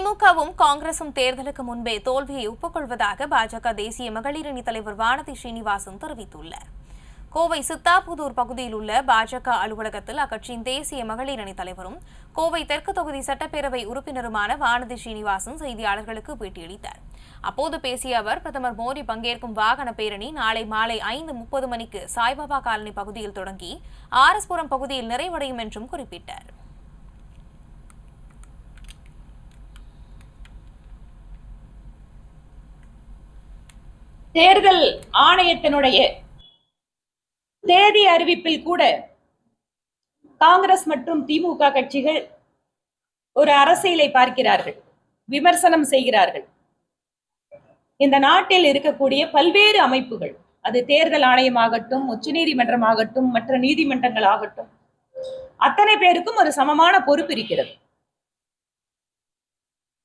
திமுகவும் காங்கிரசும் தேர்தலுக்கு முன்பே தோல்வியை ஒப்புக்கொள்வதாக பாஜக தேசிய மகளிரணி தலைவர் வானதி ஸ்ரீனிவாசன் தெரிவித்துள்ளார். கோவை சித்தாபுதூர் பகுதியில் உள்ள பாஜக அலுவலகத்தில் அக்கட்சியின் தேசிய மகளிர் அணி தலைவரும் கோவை தெற்கு தொகுதி சட்டப்பேரவை உறுப்பினருமான வானதி ஸ்ரீனிவாசன் செய்தியாளர்களுக்கு பேட்டியளித்தார். அப்போது பேசிய அவர் பிரதமர் மோடி பங்கேற்கும் வாகன பேரணி நாளை மாலை ஐந்து முப்பது மணிக்கு சாய்பாபா காலனி பகுதியில் தொடங்கி ஆர்எஸ்புரம் பகுதியில் நிறைவடையும் என்றும் குறிப்பிட்டார். தேர்தல் ஆணையத்தினுடைய தேதி அறிவிப்பில் கூட காங்கிரஸ் மற்றும் திமுக கட்சிகள் ஒரு அரசியலை பார்க்கிறார்கள் விமர்சனம் செய்கிறார்கள். இந்த நாட்டில் இருக்கக்கூடிய பல்வேறு அமைப்புகள் அது தேர்தல் ஆணையமாகட்டும் உச்சநீதிமன்றம் ஆகட்டும் மற்ற நீதிமன்றங்கள் ஆகட்டும் அத்தனை பேருக்கும் ஒரு சமமான பொறுப்பு இருக்கிறது.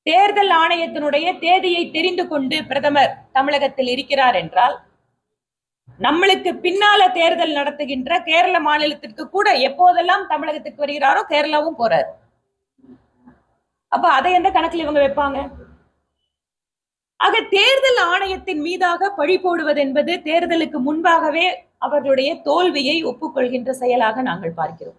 தேர்தல் ஆணையத்தினுடைய தேதியை தெரிந்து கொண்டு பிரதமர் தமிழகத்தில் இருக்கிறார் என்றால் நம்மளுக்கு பின்னால தேர்தல் நடத்துகின்ற கேரள மாநிலத்திற்கு கூட எப்போதெல்லாம் தமிழகத்துக்கு வருகிறாரோ கேரளாவும் போறார். அப்ப அதை எந்த கணக்கில் இவங்க வைப்பாங்க? ஆக தேர்தல் ஆணையத்தின் மீதாக பழி போடுவது என்பது தேர்தலுக்கு முன்பாகவே அவர்களுடைய தோல்வியை ஒப்புக்கொள்கின்ற செயலாக நாங்கள் பார்க்கிறோம்.